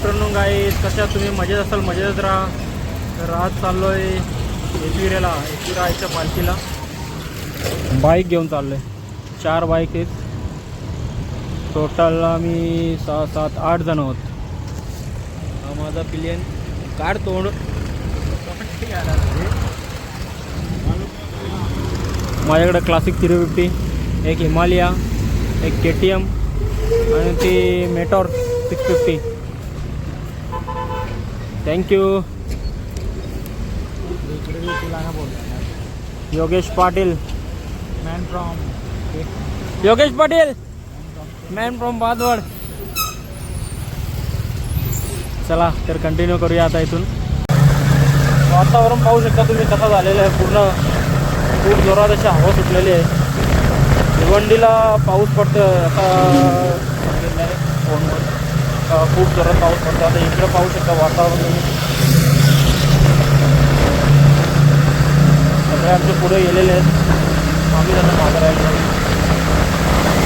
Afternoon guys कशा तुम्ही? मजेत असाल? मजेतच राहा. तर आज चाललो आहे एकविरेला एकविरा आईच्या पालखीला. बाईक घेऊन चाललो आहे चार बाईक आहेत. टोटल आम्ही सहा सात आठ जण आहोत. हा माझा पिलियन. काढ तोंड. माझ्याकडे क्लासिक थ्री फिफ्टी एक हिमालया एक के टी एम आणि ती meteor six fifty thank you Yogesh Patil man from Yogesh Patil man from Badwad चला तर कंटिन्यू करूया आता इथून. वातावरण पाहू शकता तुम्ही कसं झालेलं आहे. पूर्ण खूप जोरात अशी हवा सुटलेली आहे. भिवंडीला पाऊस पडतो आता आहे फोनवर खूप जोरात पाऊस पडतो. आता इकडं पाहू शकता वातावरण तुम्ही. सगळे आमचे पुढे गेलेले आहेत. आम्ही त्यांना मागं राहिलो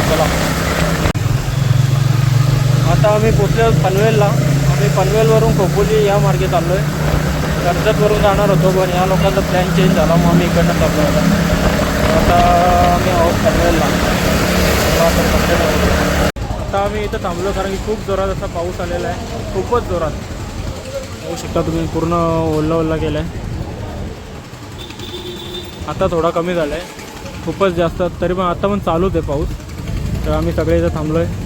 चला. आता आम्ही पोचलो पनवेलला. आम्ही पनवेलवरून खोपोली या मार्गे चाललो आहे कर्जतवरून जाणार होतो पण या लोकांचा प्लॅन चेंज झाला. मग आम्ही इकडनं चाललो आता. आता आम्ही आहोत पनवेलला. आता आम्ही इथं थांबलो कारण की खूप जोरात असा पाऊस आलेला आहे. खूपच जोरात. होऊ शकता तुम्ही पूर्ण ओल्ला ओल्ला केला आहे आता थोडा कमी झाला आहे खूपच जास्त तरी पण आता पण चालूच आहे पाऊस. तर आम्ही सगळे इथं थांबलो आहे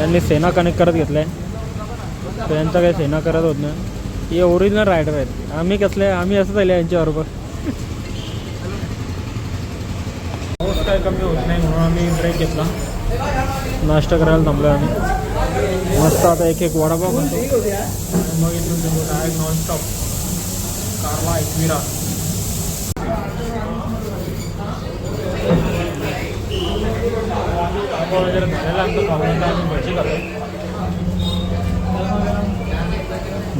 यांनी सेना कनेक्ट करत घेतलं आहे तर यांचा काही सेना करत होत नाही. हे ओरिजिनल रायडर आहेत. आम्ही कसले आम्ही असं झाले यांच्याबरोबर. काय कमी होत नाही म्हणून आम्ही ब्रेक घेतला. नाश्ता करायला थांबलो आम्ही. मस्त आता एक एक वडापाव खातो. मग इथून तुम्ही काय नॉनस्टॉप कारला एकविरा. वगैरे झालेला आमचं खाऊन आम्ही भजी खातो.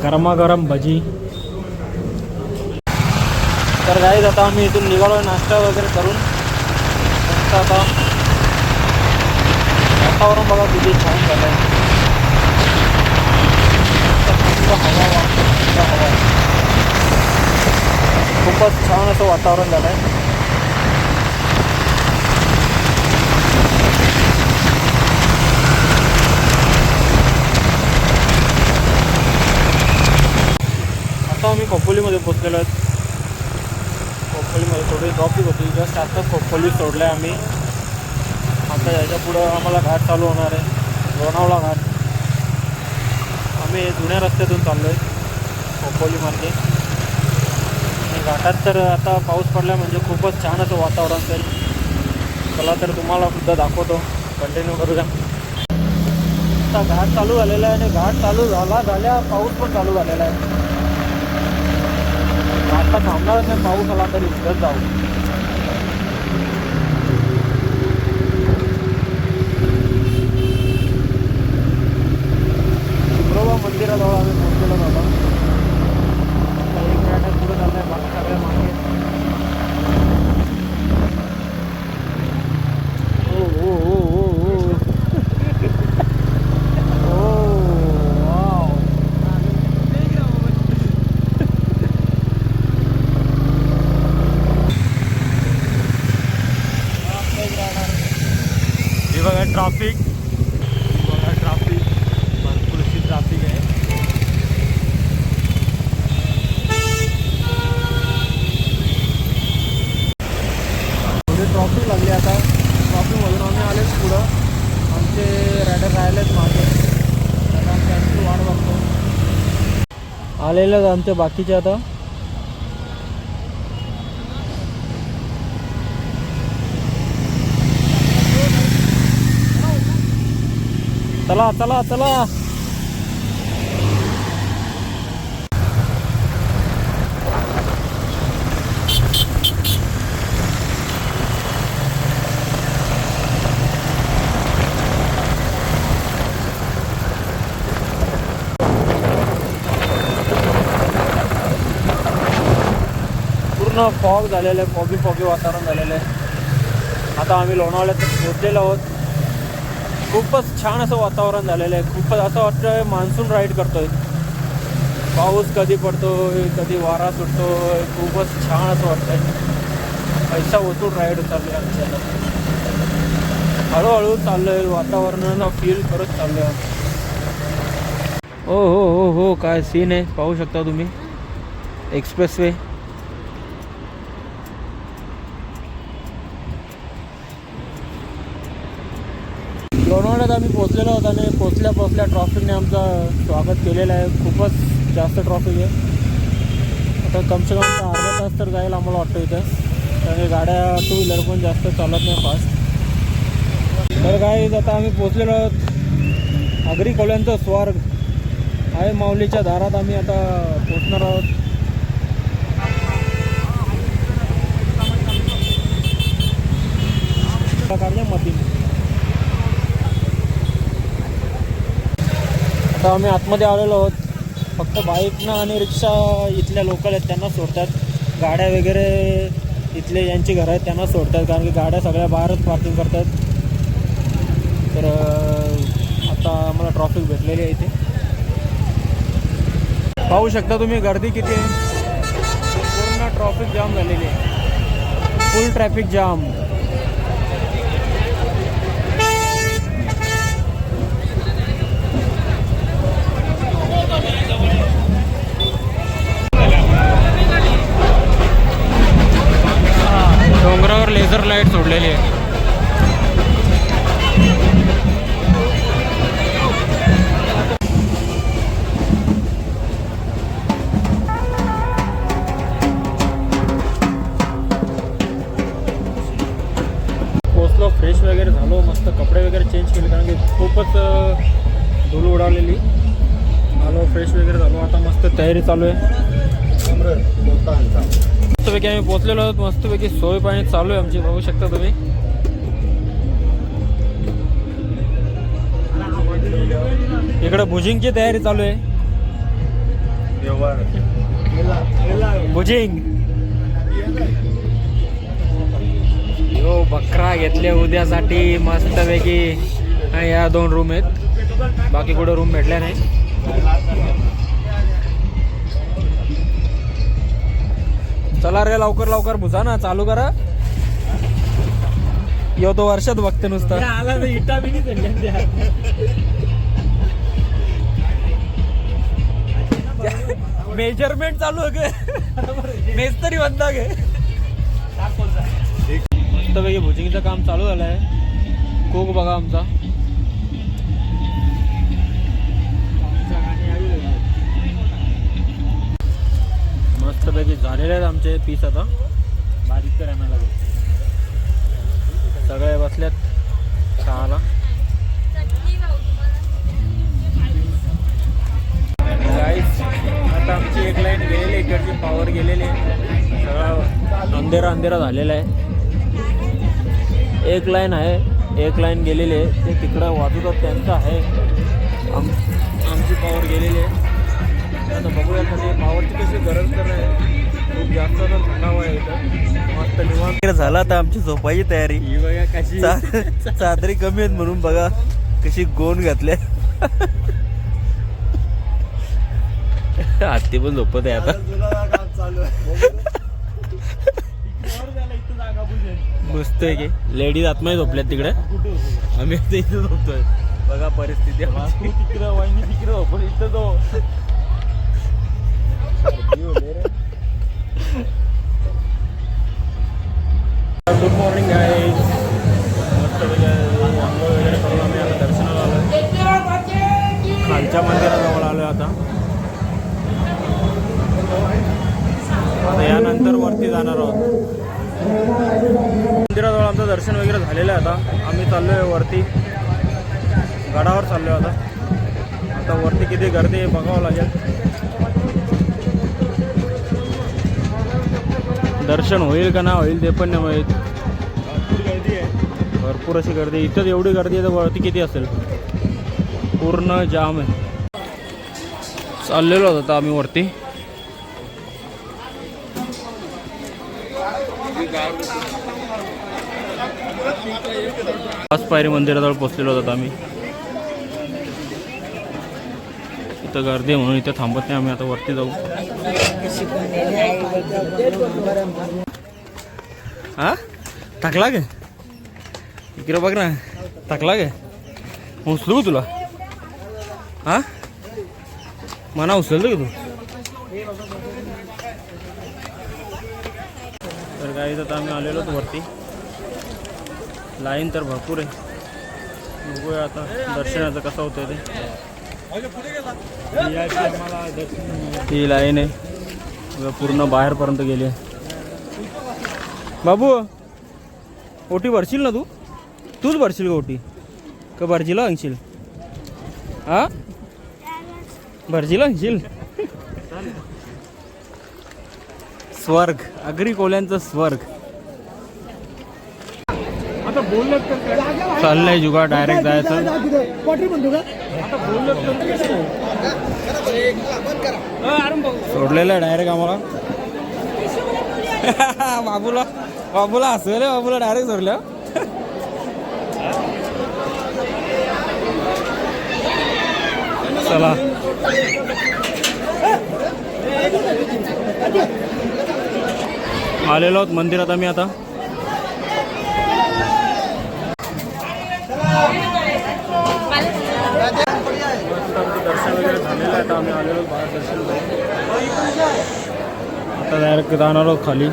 गरमागरम भजी. तर गाईज आता आम्ही इथून निघालो नाश्ता वगैरे करून. मस्त आता वातावरण बघा किती छान झालं आहे हवा वाटते थंड हवा आहे. खूपच छान असं वातावरण झालं आहे आता आम्ही खोपोलीमध्ये पोचलेलो आहेत खोपोलीमध्ये थोडी ट्रॉफिक होती. जस्ट आता खोपोली सोडलं आहे आम्ही. आता याच्या पुढं आम्हाला घाट चालू होणार आहे. लोणावळा घाट. आम्ही जुन्या रस्त्यातून चाललो आहे खोपोलीमध्ये आणि घाटात तर आता पाऊस पडला म्हणजे खूपच छान असं वातावरण तर चला तर तुम्हाला सुद्धा दाखवतो. कंटिन्यू करूया. आता घाट चालू झालेला आहे आणि घाट चालू झाला झाल्या पाऊस पण चालू झालेला आहे. आता थांबणारच नाही पाऊस आला तरी इकडंच जाऊ शुक्रवार मंदिराजवळ आम्ही पोहोचलेलो होतो आता एक मिनिटात पुढे चाललंय बाकी सगळ्या मागे ओ ओ ओ ओ ओ ओ वाव हे बघा ट्रॅफिक बघा ट्रॅफिक भरपूर अशी ट्रॅफिक आहे थोडी ट्रॉफिक लागली आता ट्रॉफिकमधून आम्ही आलेच पुढं आमचे रायडर राहिलेच मागे आता आम्ही त्यांची वाट आलेलं आलेलेच बाकीच्या बाकीचे आता. चला चला चला. पूर्ण फॉग झालेलं आहे फॉगी फॉगी वातावरण झालेलं आहे. आता आम्ही लोणावळ्यात पोचलेलो आहोत. खूपच छान असं वातावरण झालेलं आहे. खूपच असं वाटतं मान्सून राईड करतोय. पाऊस कधी पडतोय कधी वारा सुटतोय खूपच छान असं वाटतंय. पैसा वसूल राईड चालू आहे हळूहळू चाललोय वातावरणाला फील करत चाललोय हो हो हो हो काय सीन आहे? पाहू शकता तुम्ही. एक्सप्रेस वे लोणावळ्यात आम्ही पोचलेलो आहोत आणि पोचल्या पोचल्या ट्रॉफिकने आमचं स्वागत केलेलं आहे. खूपच जास्त ट्रॉफिक आहे. आता कमसे कम अर्धा तास तर जाईल आम्हाला वाटतं इथं. कारण की गाड्या टू व्हीलर पण जास्त चालत नाही फास्ट तर काय आता आम्ही पोचलेलो आहोत. आगरी कोल्यांचं स्वर्ग आहे माऊलीच्या दारात. आम्ही आता पोचणार आहोत. काढल्या मध्ये आता आम्ही आतमध्ये आलेलो आहोत. फक्त बाईकनं आणि रिक्षा इथल्या लोकल आहेत त्यांना सोडतात. गाड्या वगैरे इथले यांची घरं आहेत त्यांना सोडतात कारण की गाड्या सगळ्या बाहेरच पार्किंग करतात. तर आता आम्हाला ट्रॉफिक भेटलेली आहे इथे. पाहू शकता तुम्ही गर्दी किती आहे. पूर्ण ट्रॉफिक जाम झालेली आहे. Full traffic jam laser light सोडलेली आहे. पोचलो फ्रेश वगैरे झालो मस्त कपडे वगैरे चेंज केले कारण की खूपच धूल उडालेली. आलो फ्रेश वगैरे झालो आता मस्त तयारी चालू आहे. मस्तपैकी आहोत मस्तपैकी सोय पाणी चालू आहे आमची बघू शकता तुम्ही. इकडे भुजिंगची तयारी चालू आहे. भुजिंग. यो बकरा घेतले उद्यासाठी मस्तपैकी. या दोन रूम आहेत. बाकी कुठे रूम भेटल्या नाही. चला रे लवकर लवकर बुजा ना चालू करा. यो तो वर्षात बघते नुसतं. आला तर इटा बी नाही मेजरमेंट चालू आहे मेज तरी बंद गे. मस्तपैकी भुजिंगचं काम चालू झालं आहे कोक बघा आमचा. मस्तपैकी झालेले आहेत आमचे पीस आता. बारीक कर आम्हाला सगळे बसल्यात चहाला. आता आमची एक लाईन गेलेली आहे, इकडची पॉवर गेलेली आहे. सगळा अंधेरा अंधेरा झालेला आहे. एक लाईन आहे एक लाईन गेलेली आहे. ते तिकडं वाजवतात त्यांचं आहे. आम आमची पॉवर गेलेली आहे. आता बघूया कधी पॉवरची कशी गरज तर आहे खूप जास्त तर थंडावा आहे इथं. मस्त निवांत. झाला आता आमची झोपायची तयारी. ही बघा कशी. चा- चादरी कमी आहेत म्हणून बघा कशी गोन घातल्या. हत्ती पण झोपत आहे आता. मस्त आहे की. लेडीज आतमध्ये झोपल्यात तिकडे. आम्ही आता इथे झोपतोय. बघा परिस्थिती. आमची. तिकडं वहिनी तिकडं पण इथं तो गुड मॉर्निंग आहे मस्त आंघोळ वगैरे करून आम्ही आता दर्शनाला आलो खालच्या मंदिराजवळ आलो आता. आता यानंतर वरती जाणार आहोत. मंदिराजवळ आमचं दर्शन वगैरे झालेलं आहे आता. आम्ही चाललो आहे वरती. गडावर चाललो आहे आता. आता वरती किती गर्दी आहे बघावं लागेल. दर्शन होईल का ना होईल ते पण नाही माहीत. गर्दी आहे भरपूर अशी गर्दी. आहे. इथंच एवढी गर्दी आहे तर वरती किती असेल? पूर्ण जाम आहे. चाललेलो होता आता आम्ही वरती. पाच पायरी मंदिराजवळ पोचलेलो होता आम्ही. इथं गर्दी आहे म्हणून इथं थांबत नाही. आम्ही आता वरती जाऊ. हा? टाकला गे इकडे बघ ना. टाकला गे उचलू का तुला? हा? मना उचलतो का तू? तर काही आता आम्ही आलेलो होतो वरती. लाईन तर भरपूर आहे. बघूया आता दर्शनाचं कसं होतं ते. ही लाईन आहे. पूर्ण बाहेरपर्यंत गेली बाबू ओटी भरशील ना तू? तूच भरशील का ओटी? का भरजीला आणशील? हा भरजीला आणशील? स्वर्ग. अग्री कोल्यांचं स्वर्ग. आता बोललं चाललंय जुगा डायरेक्ट जायचं सोडलेलं आहे डायरेक्ट आम्हाला. बाबूला बाबूला हसवले रे बाबूला डायरेक्ट सोडलं. चला. आलेलो आहोत मंदिरात आम्ही आता दर्शन वगैरे आहे. आता आम्ही आलेलो बाहेर दर्शन आता डायरेक्ट जाणार आहोत खाली.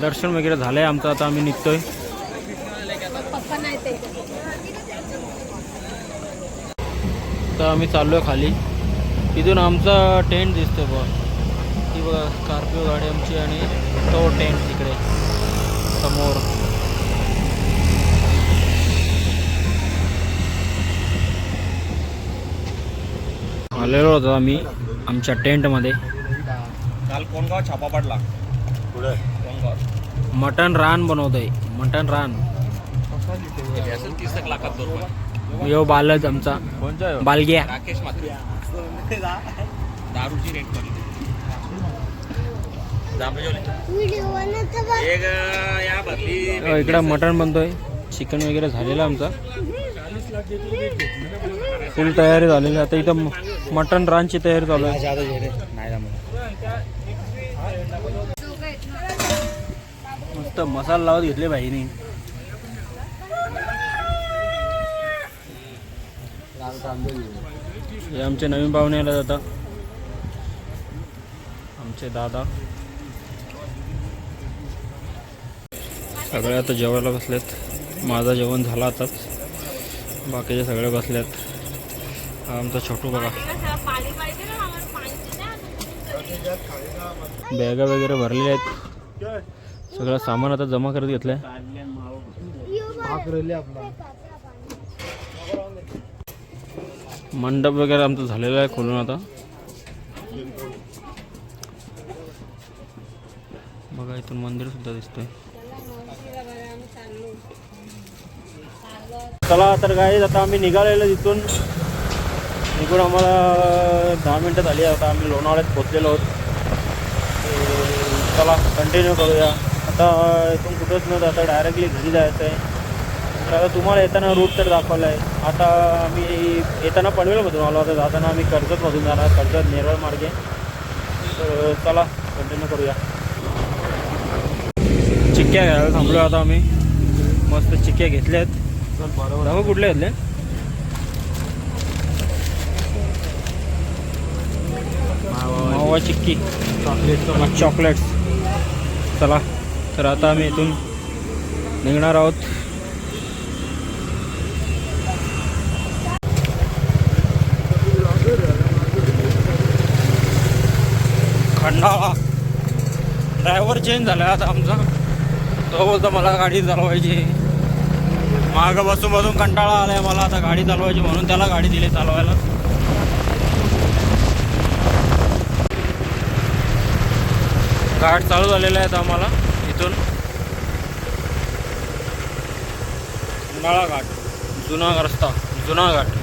दर्शन वगैरे झालं आहे आमचं. आता आम्ही निघतोय. तर आम्ही चाललो आहे खाली. इथून आमचा टेंट दिसतोय बघ. ती बघा स्कॉर्पिओ गाडी आमची आणि तो टेंट तिकडे. समोर. आलेलो होतो आम्ही आमच्या टेंटमध्ये. काल कोणगाव छापा पडला. पुढे कोणगाव मटन रान बनवतोय. मटन रान. तीस लाखात यो बालच आमचा बालग्या. राकेश मात्र दारूची रेट इकडं मटण बनतोय. चिकन वगैरे झालेलं आमचा. फुल तयारी झालेली आता इथं मटन रानची तयारी चालू आहे. मस्त मसाला लावत घेतले भाईने. हे आमचे नवीन पाहुणे आले जातात आमचे दादा. सगळे आता जेवायला बसलेत. माझा जेवण झाला आताच. बाकीचे सगळे बसलेत. आमचा छोटू बघा. बॅगा वगैरे भरलेल्या आहेत. सगळं सामान आता जमा करत घेतलंय. मंडप वगैरे आमचं झालेलं आहे खोलून आता. बघा इथून मंदिर सुद्धा दिसतंय. चला तर काय आता आम्ही निघालेलो तिथून. तिकडून आम्हाला दहा मिनटं झाली. आता आम्ही लोणावळ्यात पोचलेलो आहोत. चला कंटिन्यू करूया. आता इथून कुठंच नव्हतं आता डायरेक्टली घरी जायचं आहे तर आता तुम्हाला येताना रूट तर दाखवला आहे आता आम्ही येताना पनवेलमधून आलो. आता जाताना आम्ही कर्जतमधून जाणार. कर्जत नेरळ मार्गे. तर चला कंटिन्यू करूया. चिक्क्या घ्यायला थांबलो आता आम्ही. मस्त चिक्क्या घेतल्या आहेत बरोबर. कुठल्या घेतल्या मावा चिक्की. चॉकलेट चॉकलेट्स चला तर आता आम्ही इथून निघणार आहोत. खंडाळा ड्रायव्हर चेंज झाला आता आमचा. तो बोलतो मला गाडी चालवायची मागं बसून बसून कंटाळा आलाय मला. आता गाडी चालवायची म्हणून त्याला गाडी दिली चालवायला. घाट चालू झालेला आहे आता आम्हाला इथून. खंडाळा घाट जुना रस्ता जुना घाट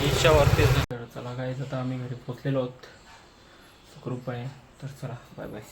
बीचच्या वरतीच तर चला काय आता आम्ही घरी पोचलेलो आहोत. सुखरूपपणे तर चला बाय बाय